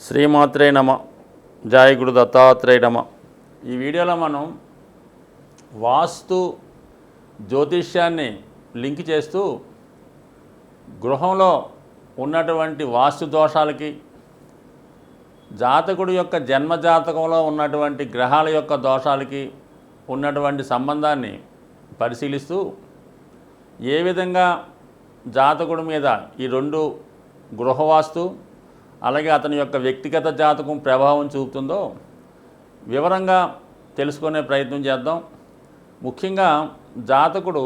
శ్రీమాత్రే నమ జయ దత్తాత్రేయ నమ. ఈ వీడియోలో మనం వాస్తు జ్యోతిష్యాన్ని లింక్ చేస్తూ గృహంలో ఉన్నటువంటి వాస్తు దోషాలకి జాతకుడి యొక్క జన్మ జాతకంలో ఉన్నటువంటి గ్రహాల యొక్క దోషాలకి ఉన్నటువంటి సంబంధాన్ని పరిశీలిస్తూ ఏ విధంగా జాతకుడి మీద ఈ రెండు గృహవాస్తు అలాగే అతని యొక్క వ్యక్తిగత జాతకం ప్రభావం చూపుతుందో వివరంగా తెలుసుకునే ప్రయత్నం చేద్దాం. ముఖ్యంగా జాతకుడు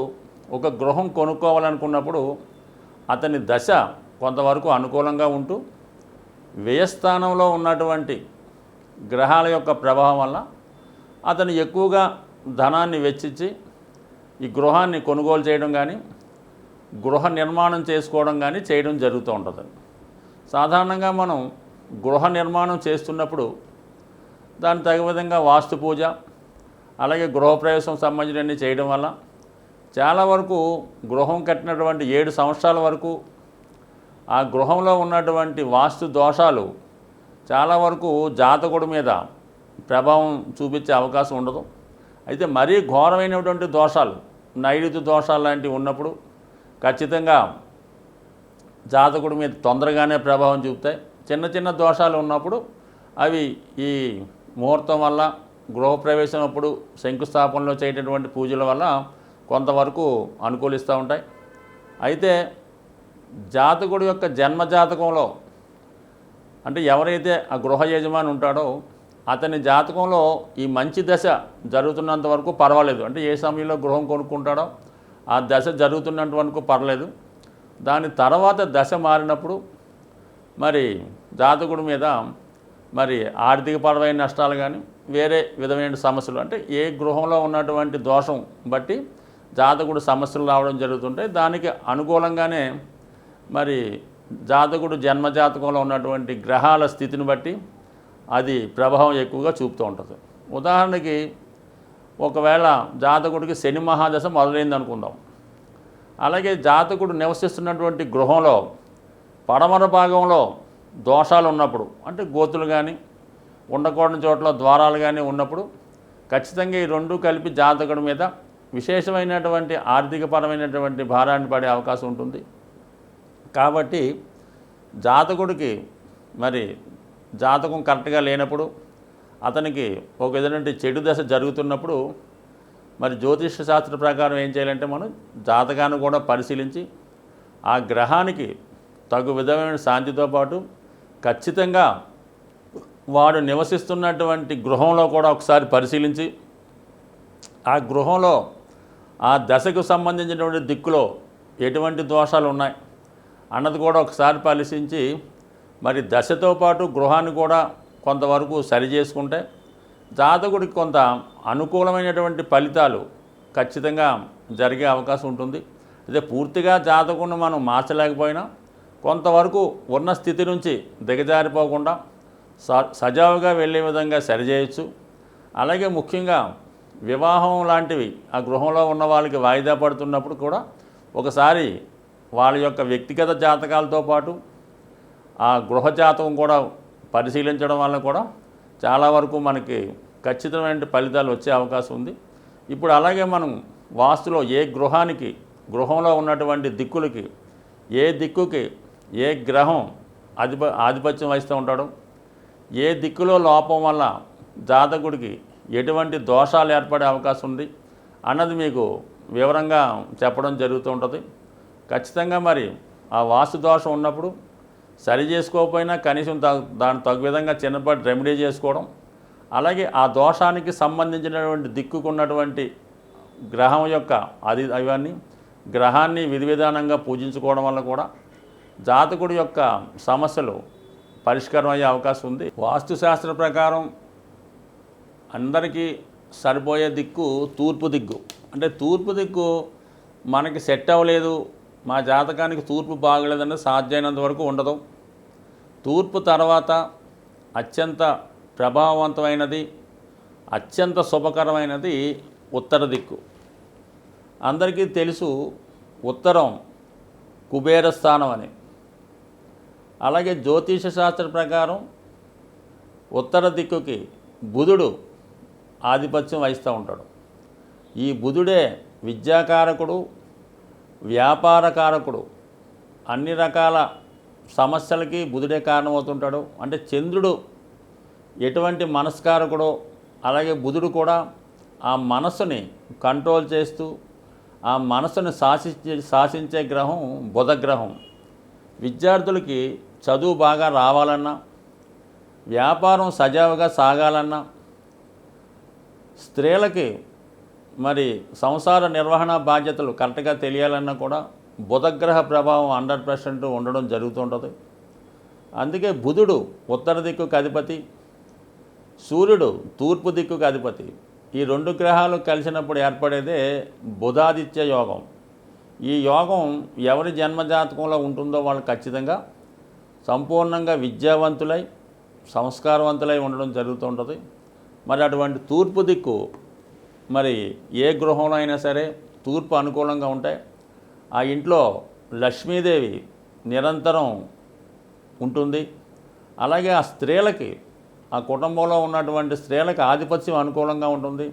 ఒక గృహం కొనుక్కోవాలనుకున్నప్పుడు అతని దశ కొంతవరకు అనుకూలంగా ఉంటూ వ్యయస్థానంలో ఉన్నటువంటి గ్రహాల యొక్క ప్రభావం వల్ల అతను ఎక్కువగా ధనాన్ని వెచ్చించి ఈ గృహాన్ని కొనుగోలు చేయడం కానీ గృహ నిర్మాణం చేసుకోవడం కానీ చేయడం జరుగుతూ ఉంటుంది. సాధారణంగా మనం గృహ నిర్మాణం చేస్తున్నప్పుడు దాని తగు విధంగా వాస్తు పూజ అలాగే గృహప్రవేశం సంబంధించినవన్నీ చేయడం వల్ల చాలా వరకు గృహం కట్టినటువంటి ఏడు సంవత్సరాల వరకు ఆ గృహంలో ఉన్నటువంటి వాస్తు దోషాలు చాలా వరకు జాతకుడి మీద ప్రభావం చూపించే అవకాశం ఉండదు. అయితే మరీ ఘోరమైనటువంటి దోషాలు నైరుతి దోషాలు లాంటివి ఉన్నప్పుడు ఖచ్చితంగా జాతకుడి మీద తొందరగానే ప్రభావం చూపుతాయి చిన్న చిన్న దోషాలు ఉన్నప్పుడు అవి ఈ ముహూర్తం వల్ల గృహప్రవేశం అప్పుడు శంకుస్థాపనలో చేయటటువంటి పూజల వల్ల కొంతవరకు అనుకూలిస్తూ ఉంటాయి. అయితే జాతకుడి యొక్క జన్మ జాతకంలో అంటే ఎవరైతే ఆ గృహ యజమాని ఉంటాడో అతని జాతకంలో ఈ మంచి దశ జరుగుతున్నంత వరకు పర్వాలేదు. అంటే ఏ సమయంలో గృహం కొనుక్కుంటాడో ఆ దశ జరుగుతున్నంత వరకు పర్లేదు. దాని తర్వాత దశ మారినప్పుడు మరి జాతకుడి మీద మరి ఆర్థికపరమైన నష్టాలు కానీ వేరే విధమైన సమస్యలు అంటే ఏ గృహంలో ఉన్నటువంటి దోషం బట్టి జాతకుడు సమస్యలు రావడం జరుగుతుంటాయి దానికి అనుకూలంగానే మరి జాతకుడు జన్మ జాతకంలో ఉన్నటువంటి గ్రహాల స్థితిని బట్టి అది ప్రభావం ఎక్కువగా చూపుతూ ఉంటుంది. ఉదాహరణకి ఒకవేళ జాతకుడికి శని మహాదశ మొదలైంది అనుకుందాం అలాగే జాతకుడు నివసిస్తున్నటువంటి గృహంలో పడమర భాగంలో దోషాలు ఉన్నప్పుడు అంటే గోతులు కానీ ఉండకూడని చోట్ల ద్వారాలు కానీ ఉన్నప్పుడు ఖచ్చితంగా ఈ రెండు కలిపి జాతకుడి మీద విశేషమైనటువంటి ఆర్థికపరమైనటువంటి భారాన్ని పడే అవకాశం ఉంటుంది. కాబట్టి జాతకుడికి మరి జాతకం కరెక్ట్గా లేనప్పుడు అతనికి ఒక విధమైన చెడు దశ జరుగుతున్నప్పుడు మరి జ్యోతిష శాస్త్ర ప్రకారం ఏం చేయాలంటే మనం జాతకాన్ని కూడా పరిశీలించి ఆ గ్రహానికి తగు విధమైన శాంతితో పాటు ఖచ్చితంగా వాడు నివసిస్తున్నటువంటి గృహంలో కూడా ఒకసారి పరిశీలించి ఆ గృహంలో ఆ దశకు సంబంధించినటువంటి దిక్కులో ఎటువంటి దోషాలు ఉన్నాయి అన్నది కూడా ఒకసారి పరిశీలించి మరి దశతో పాటు గృహాన్ని కూడా కొంతవరకు సరి చేసుకుంటే జాతకుడికి కొంత అనుకూలమైనటువంటి ఫలితాలు ఖచ్చితంగా జరిగే అవకాశం ఉంటుంది. అదే పూర్తిగా జాతకుడిని మనం మార్చలేకపోయినా కొంతవరకు ఉన్న స్థితి నుంచి దిగజారిపోకుండా స సజావుగా వెళ్ళే విధంగా సరిచేయచ్చు. అలాగే ముఖ్యంగా వివాహం లాంటివి ఆ గృహంలో ఉన్న వాళ్ళకి వాయిదా పడుతున్నప్పుడు కూడా ఒకసారి వాళ్ళ యొక్క వ్యక్తిగత జాతకాలతో పాటు ఆ గృహ జాతకం కూడా పరిశీలించడం వల్ల కూడా చాలా వరకు మనకి ఖచ్చితమైన ఫలితాలు వచ్చే అవకాశం ఉంది. ఇప్పుడు అలాగే మనం వాస్తులో ఏ గృహానికి గృహంలో ఉన్నటువంటి దిక్కులకి ఏ దిక్కుకి ఏ గ్రహం అధిప ఆధిపత్యం వహిస్తూ ఉంటాడో ఏ దిక్కులో లోపం వల్ల జాతకుడికి ఎటువంటి దోషాలు ఏర్పడే అవకాశం ఉంది అన్నది మీకు వివరంగా చెప్పడం జరుగుతూ ఉంటుంది. ఖచ్చితంగా మరి ఆ వాస్తు దోషం ఉన్నప్పుడు సరి చేసుకోకపోయినా కనీసం దాని తగు విధంగా చిన్నపాటి రెమెడీ చేసుకోవడం అలాగే ఆ దోషానికి సంబంధించినటువంటి దిక్కుకున్నటువంటి గ్రహం యొక్క అది అవన్నీ గ్రహాన్ని విధి విధానంగా పూజించుకోవడం వల్ల కూడా జాతకుడి యొక్క సమస్యలు పరిష్కారం అయ్యే అవకాశం ఉంది. వాస్తుశాస్త్ర ప్రకారం అందరికీ సరిపోయే దిక్కు తూర్పు దిక్కు. అంటే తూర్పు దిక్కు మనకి సెట్ అవ్వలేదు మా జాతకానికి తూర్పు బాగలేదని సాధ్యమైనంత వరకు ఉండదు. తూర్పు తర్వాత అత్యంత ప్రభావవంతమైనది అత్యంత శుభకరమైనది ఉత్తర దిక్కు. అందరికీ తెలుసు ఉత్తరం కుబేర స్థానం అని. అలాగే జ్యోతిష శాస్త్ర ప్రకారం ఉత్తర దిక్కుకి బుధుడు ఆధిపత్యం వహిస్తూ ఉంటాడు. ఈ బుధుడే విద్యాకారకుడు వ్యాపార కారకుడు అన్ని రకాల సమస్యలకి బుధుడే కారణమవుతుంటాడు. అంటే చంద్రుడు ఎటువంటి మనస్కారకుడో అలాగే బుధుడు కూడా ఆ మనస్సుని కంట్రోల్ చేస్తూ ఆ మనస్సుని శాసించే శాసించే గ్రహం బుధ గ్రహం విద్యార్థులకి చదువు బాగా రావాలన్నా వ్యాపారం సజావుగా సాగాలన్నా స్త్రీలకి మరి సంసార నిర్వహణ బాధ్యతలు కరెక్ట్గా తెలియాలన్నా కూడా బుధగ్రహ ప్రభావం హండ్రెడ్ పర్సెంట్ ఉండడం జరుగుతుంటుంది. అందుకే బుధుడు ఉత్తర దిక్కుకు అధిపతి సూర్యుడు తూర్పు దిక్కుకు అధిపతి. ఈ రెండు గ్రహాలు కలిసినప్పుడు ఏర్పడేదే బుధాదిత్య యోగం. ఈ యోగం ఎవరి జన్మజాతకంలో ఉంటుందో వాళ్ళు ఖచ్చితంగా సంపూర్ణంగా విద్యావంతులై సంస్కారవంతులై ఉండడం జరుగుతుంటుంది. మరి అటువంటి తూర్పు దిక్కు మరి ఏ గృహంలో అయినా సరే తూర్పు అనుకూలంగా ఉంటాయి. ఆ ఇంట్లో లక్ష్మీదేవి నిరంతరం ఉంటుంది. అలాగే ఆ స్త్రీలకి ఆ కుటుంబంలో ఉన్నటువంటి స్త్రీలకు ఆధిపత్యం అనుకూలంగా ఉంటుంది.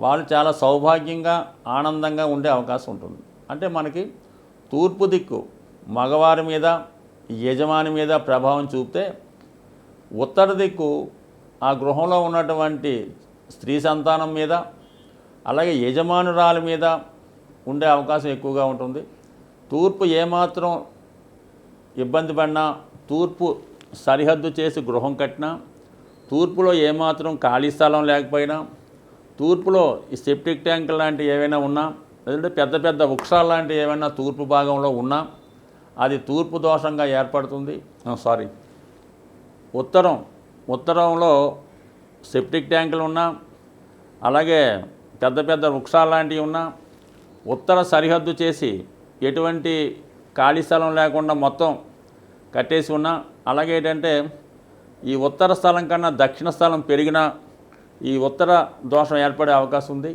వాళ్ళు చాలా సౌభాగ్యంగా ఆనందంగా ఉండే అవకాశం ఉంటుంది. అంటే మనకి తూర్పు దిక్కు మగవారి మీద యజమాని మీద ప్రభావం చూపితే ఉత్తర దిక్కు ఆ గృహంలో ఉన్నటువంటి స్త్రీ సంతానం మీద అలాగే యజమానురాల మీద ఉండే అవకాశం ఎక్కువగా ఉంటుంది. తూర్పు ఏమాత్రం ఇబ్బంది పడినా తూర్పు సరిహద్దు చేసి గృహం కట్టినా తూర్పులో ఏమాత్రం ఖాళీ స్థలం లేకపోయినా తూర్పులో ఈ సెప్టిక్ ట్యాంక్ లాంటివి ఏవైనా ఉన్నా లేదంటే పెద్ద పెద్ద వృక్షాలు లాంటివి ఏమైనా తూర్పు భాగంలో ఉన్నా అది తూర్పు దోషంగా ఏర్పడుతుంది. సారీ. ఉత్తరం ఉత్తరంలో సెప్టిక్ ట్యాంకులు ఉన్నా అలాగే పెద్ద పెద్ద వృక్షాలు లాంటివి ఉన్నా ఉత్తర సరిహద్దు చేసి ఎటువంటి ఖాళీ స్థలం లేకుండా మొత్తం కట్టేసి ఉన్నా అలాగే ఏంటంటే ఈ ఉత్తర స్థలం కన్నా దక్షిణ స్థలం పెరిగినా ఈ ఉత్తర దోషం ఏర్పడే అవకాశం ఉంది.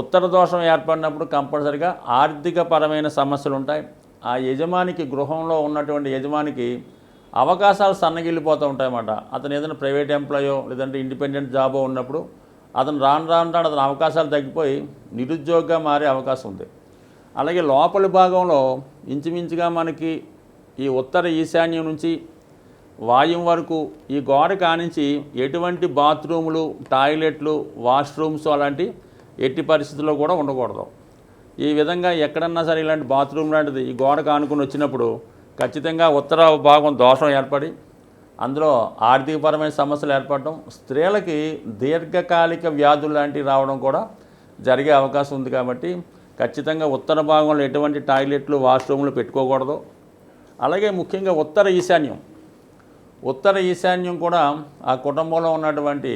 ఉత్తర దోషం ఏర్పడినప్పుడు కంపల్సరిగా ఆర్థికపరమైన సమస్యలు ఉంటాయి. ఆ యజమానికి గృహంలో ఉన్నటువంటి యజమానికి అవకాశాలు సన్నగిల్లిపోతూ ఉంటాయన్నమాట. అతను ఏదైనా ప్రైవేట్ ఎంప్లాయో లేదంటే ఇండిపెండెంట్ జాబో ఉన్నప్పుడు అతను రాను రాను రాను అతని అవకాశాలు తగ్గిపోయి నిరుద్యోగంగా మారే అవకాశం ఉంది. అలాగే లోపలి భాగంలో ఇంచుమించుగా మనకి ఈ ఉత్తర ఈశాన్యం నుంచి వాయుం వరకు ఈ గోడ కానించి ఎటువంటి బాత్రూములు టాయిలెట్లు వాష్రూమ్స్ అలాంటి ఎట్టి పరిస్థితుల్లో కూడా ఉండకూడదు. ఈ విధంగా ఎక్కడన్నా సరే ఇలాంటి బాత్రూమ్ లాంటిది ఈ గోడ కానుకొని వచ్చినప్పుడు ఖచ్చితంగా ఉత్తర భాగం దోషం ఏర్పడి అందులో ఆర్థికపరమైన సమస్యలు ఏర్పడడం స్త్రీలకి దీర్ఘకాలిక వ్యాధులు లాంటివి రావడం కూడా జరిగే అవకాశం ఉంది కాబట్టి ఖచ్చితంగా ఉత్తర భాగంలో ఎటువంటి టాయిలెట్లు వాష్రూమ్లు పెట్టుకోకూడదు. అలాగే ముఖ్యంగా ఉత్తర ఈశాన్యం. ఉత్తర ఈశాన్యం కూడా ఆ కుటుంబంలో ఉన్నటువంటి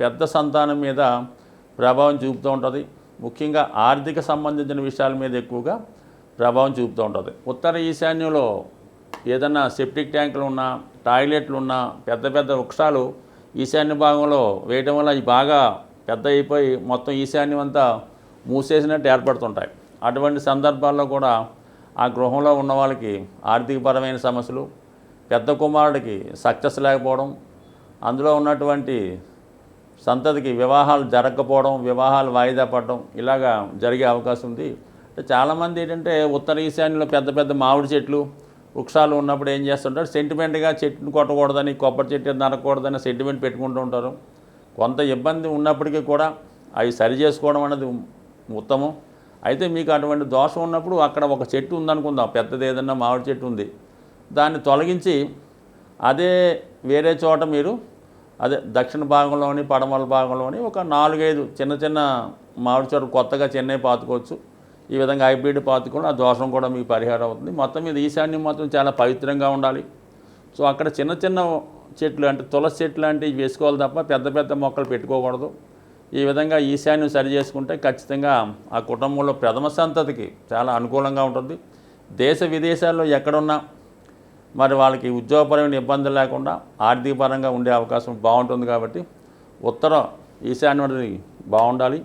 పెద్ద సంతానం మీద ప్రభావం చూపుతూ ఉంటుంది. ముఖ్యంగా ఆర్థిక సంబంధించిన విషయాల మీద ఎక్కువగా ప్రభావం చూపుతూ ఉంటుంది. ఉత్తర ఈశాన్యంలో ఏదన్నా సెప్టిక్ ట్యాంకులు ఉన్నా టాయిలెట్లు ఉన్నా పెద్ద పెద్ద వృక్షాలు ఈశాన్య భాగంలో వేయడం వల్ల అవి బాగా పెద్ద అయిపోయి మొత్తం ఈశాన్యం అంతా మూసేసినట్టు ఏర్పడుతుంటాయి. అటువంటి సందర్భాల్లో కూడా ఆ గృహంలో ఉన్న వాళ్ళకి ఆర్థికపరమైన సమస్యలు పెద్ద కుమారుడికి సక్సెస్ లేకపోవడం అందులో ఉన్నటువంటి సంతతికి వివాహాలు జరగకపోవడం వివాహాలు వాయిదా పడడం ఇలాగా జరిగే అవకాశం ఉంది. అంటే చాలామంది ఏంటంటే ఉత్తర ఈశాన్యంలో పెద్ద పెద్ద మామిడి చెట్లు వృక్షాలు ఉన్నప్పుడు ఏం చేస్తుంటారు? సెంటిమెంట్గా చెట్టును కొట్టకూడదని కొబ్బరి చెట్టు నరకూడదని సెంటిమెంట్ పెట్టుకుంటూ ఉంటారు. కొంత ఇబ్బంది ఉన్నప్పటికీ కూడా అవి సరి చేసుకోవడం అనేది ఉత్తమం. అయితే మీకు అటువంటి దోషం ఉన్నప్పుడు అక్కడ ఒక చెట్టు ఉందనుకుందాం. పెద్దది ఏదన్నా మామిడి చెట్టు ఉంది. దాన్ని తొలగించి అదే వేరే చోట మీరు అదే దక్షిణ భాగంలోని పడమల భాగంలోని ఒక నాలుగైదు చిన్న చిన్న మామిడి చెట్టు కొత్తగా చెన్నై పాతుకోవచ్చు. ఈ విధంగా హైబ్రిడ్ పాతుకోవడం ఆ దోషం కూడా మీకు పరిహారం అవుతుంది. మొత్తం మీద ఈశాన్యం మాత్రం చాలా పవిత్రంగా ఉండాలి. సో అక్కడ చిన్న చిన్న చెట్లు అంటే తులసి చెట్లు లాంటివి వేసుకోవాలి తప్ప పెద్ద పెద్ద మొక్కలు పెట్టుకోకూడదు. ఈ విధంగా ఈశాన్యం సరి చేసుకుంటే ఖచ్చితంగా ఆ కుటుంబంలో ప్రథమ సంతతికి చాలా అనుకూలంగా ఉంటుంది. దేశ విదేశాల్లో ఎక్కడున్నా మరి వాళ్ళకి ఉద్యోగపరమైన ఇబ్బందులు లేకుండా ఆర్థికపరంగా ఉండే అవకాశం బాగుంటుంది కాబట్టి ఉత్తర ఈశాన్యం బాగుండాలి.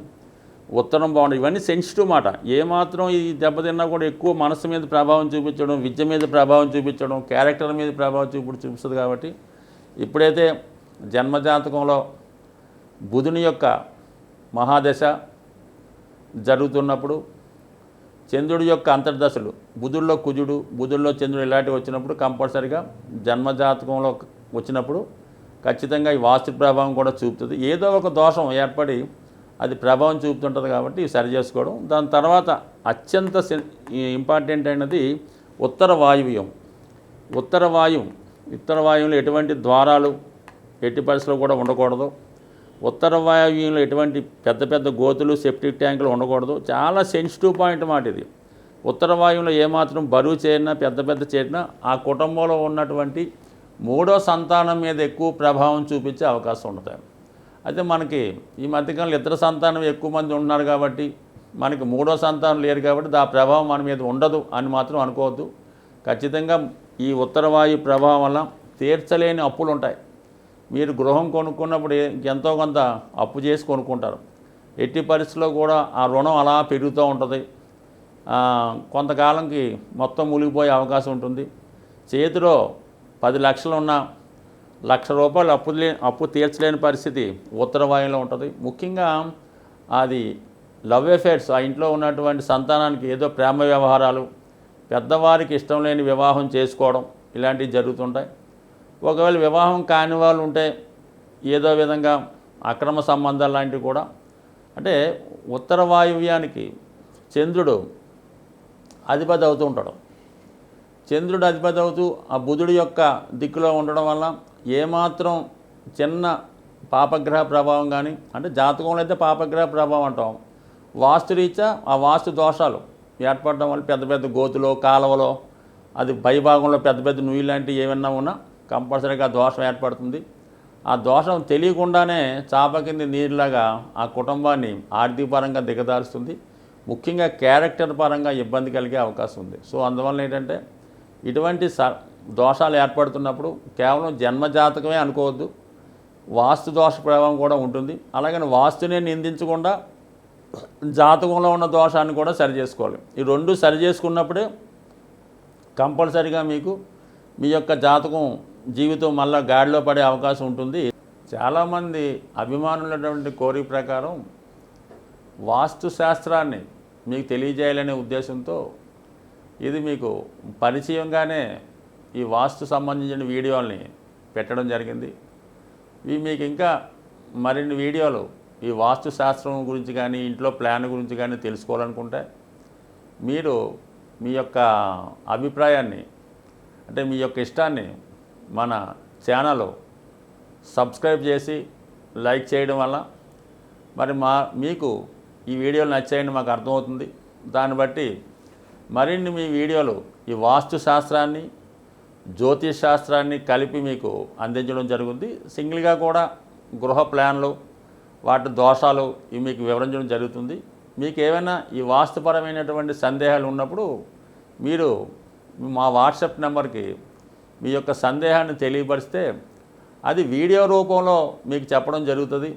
ఉత్తరం బాగుండదు. ఇవన్నీ సెన్సిటివ్ మాట. ఏమాత్రం ఈ దెబ్బతిన్నా కూడా ఎక్కువ మనసు మీద ప్రభావం చూపించడం విద్య మీద ప్రభావం చూపించడం క్యారెక్టర్ మీద ప్రభావం చూపి చూపిస్తుంది కాబట్టి ఇప్పుడైతే జన్మజాతకంలో బుధుని యొక్క మహాదశ జరుగుతున్నప్పుడు చంద్రుడి యొక్క అంతర్దశలు బుధుల్లో కుజుడు బుధుల్లో చంద్రుడు ఇలాంటివి వచ్చినప్పుడు కంపల్సరిగా జన్మజాతకంలో వచ్చినప్పుడు ఖచ్చితంగా ఈ వాస్తు ప్రభావం కూడా చూపుతుంది. ఏదో ఒక దోషం ఏర్పడి అది ప్రభావం చూపుతుంటుంది కాబట్టి సరి చేసుకోవడం. దాని తర్వాత అత్యంత ఇంపార్టెంట్ అయినది ఉత్తర వాయువ్యం. ఉత్తర వాయువు ఉత్తర వాయువులో ఎటువంటి ద్వారాలు ఎట్టి పరిస్థితులు కూడా ఉండకూడదు. ఉత్తర వాయువ్యంలో ఎటువంటి పెద్ద పెద్ద గోతులు సెప్టిక్ ట్యాంకులు ఉండకూడదు. చాలా సెన్సిటివ్ పాయింట్ మాట ఇది. ఉత్తర వాయువులో ఏమాత్రం బరువు చేరినా పెద్ద పెద్ద చేరినా ఆ కుటుంబంలో ఉన్నటువంటి మూడో సంతానం మీద ఎక్కువ ప్రభావం చూపించే అవకాశం ఉంటుంది అయితే మనకి ఈ మధ్యకాలంలో ఇతర సంతానం ఎక్కువ మంది ఉన్నారు కాబట్టి మనకి మూడో సంతానం లేరు కాబట్టి ఆ ప్రభావం మన మీద ఉండదు అని మాత్రం అనుకోవద్దు. ఖచ్చితంగా ఈ ఉత్తరవాయు ప్రభావం వల్ల తీర్చలేని అప్పులు ఉంటాయి. మీరు గృహం కొనుక్కున్నప్పుడు ఎంతో కొంత అప్పు చేసి కొనుక్కుంటారు. ఎట్టి పరిస్థితుల్లో కూడా ఆ రుణం అలా పెరుగుతూ ఉంటుంది. కొంతకాలంకి మొత్తం మునిగిపోయే అవకాశం ఉంటుంది. చేతిలో పది లక్షలు ఉన్నా లక్ష రూపాయలు అప్పు అప్పు తీర్చలేని పరిస్థితి ఉత్తర వాయువులో ఉంటుంది. ముఖ్యంగా అది లవ్ అఫేర్స్ ఆ ఇంట్లో ఉన్నటువంటి సంతానానికి ఏదో ప్రేమ వ్యవహారాలు పెద్దవారికి ఇష్టం లేని వివాహం చేసుకోవడం ఇలాంటివి జరుగుతుంటాయి. ఒకవేళ వివాహం కాని వాళ్ళు ఉంటే ఏదో విధంగా అక్రమ సంబంధాలు లాంటివి కూడా. అంటే ఉత్తర వాయువ్యానికి చంద్రుడు అధిపతి అవుతూ ఉంటాడు. చంద్రుడు అధిపతి అవుతూ ఆ బుధుడి యొక్క దిక్కులో ఉండడం వల్ల ఏమాత్రం చిన్న పాపగ్రహ ప్రభావం కానీ అంటే జాతకంలో అయితే పాపగ్రహ ప్రభావం అంటాం. వాస్తురీత్యా ఆ వాస్తు దోషాలు ఏర్పడడం వల్ల పెద్ద పెద్ద గోతులో కాలువలో అది పైభాగంలో పెద్ద పెద్ద నుయ్యి లాంటివి ఏమన్నా ఉన్నా కంపల్సరీగా దోషం ఏర్పడుతుంది. ఆ దోషం తెలియకుండానే చాప కింద నీరులాగా ఆ కుటుంబాన్ని ఆర్థికపరంగా దిగదారుస్తుంది. ముఖ్యంగా క్యారెక్టర్ పరంగా ఇబ్బంది కలిగే అవకాశం ఉంది. సో అందువల్ల ఏంటంటే ఇటువంటి స దోషాలు ఏర్పడుతున్నప్పుడు కేవలం జన్మజాతకమే అనుకోవద్దు. వాస్తు దోష ప్రభావం కూడా ఉంటుంది. అలాగని వాస్తునే నిందించకుండా జాతకంలో ఉన్న దోషాన్ని కూడా సరి చేసుకోవాలి. ఈ రెండు సరి చేసుకున్నప్పుడే కంపల్సరిగా మీకు మీ యొక్క జాతకం జీవితం మళ్ళీ గాడిలో పడే అవకాశం ఉంటుంది. చాలామంది అభిమానులైనటువంటి కోరిక ప్రకారం వాస్తు శాస్త్రాన్ని మీకు తెలియజేయాలనే ఉద్దేశంతో ఇది మీకు పరిచయంగానే ఈ వాస్తు సంబంధించిన వీడియోల్ని పెట్టడం జరిగింది. ఇవి మీకు ఇంకా మరిన్ని వీడియోలు ఈ వాస్తు శాస్త్రం గురించి కానీ ఇంట్లో ప్లాన్ గురించి కానీ తెలుసుకోవాలనుకుంటే మీరు మీ యొక్క అభిప్రాయాన్ని అంటే మీ యొక్క ఇష్టాన్ని మన ఛానల్ సబ్స్క్రైబ్ చేసి లైక్ చేయడం వల్ల మరి మా మీకు ఈ వీడియోలు నచ్చాయని మాకు అర్థమవుతుంది. దాన్ని బట్టి మరిన్ని మీ వీడియోలు ఈ వాస్తు శాస్త్రాన్ని జ్యోతిష్ శాస్త్రాన్ని కలిపి మీకు అందించడం జరుగుతుంది సింగిల్గా కూడా గృహ ప్లాన్లు వాటి దోషాలు ఇవి మీకు వివరించడం జరుగుతుంది. మీకు ఏమైనా ఈ వాస్తుపరమైనటువంటి సందేహాలు ఉన్నప్పుడు మీరు మా వాట్సాప్ నెంబర్కి మీ యొక్క సందేహాన్ని తెలియపరిస్తే అది వీడియో రూపంలో మీకు చెప్పడం జరుగుతుంది.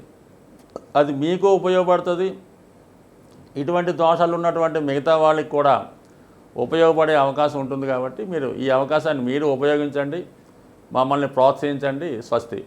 అది మీకు ఉపయోగపడుతుంది. ఇటువంటి దోషాలు ఉన్నటువంటి మిగతా వాళ్ళకి కూడా ఉపయోగపడే అవకాశం ఉంటుంది కాబట్టి మీరు ఈ అవకాశాన్ని మీరు ఉపయోగించండి మమ్మల్ని ప్రోత్సహించండి స్వస్తి.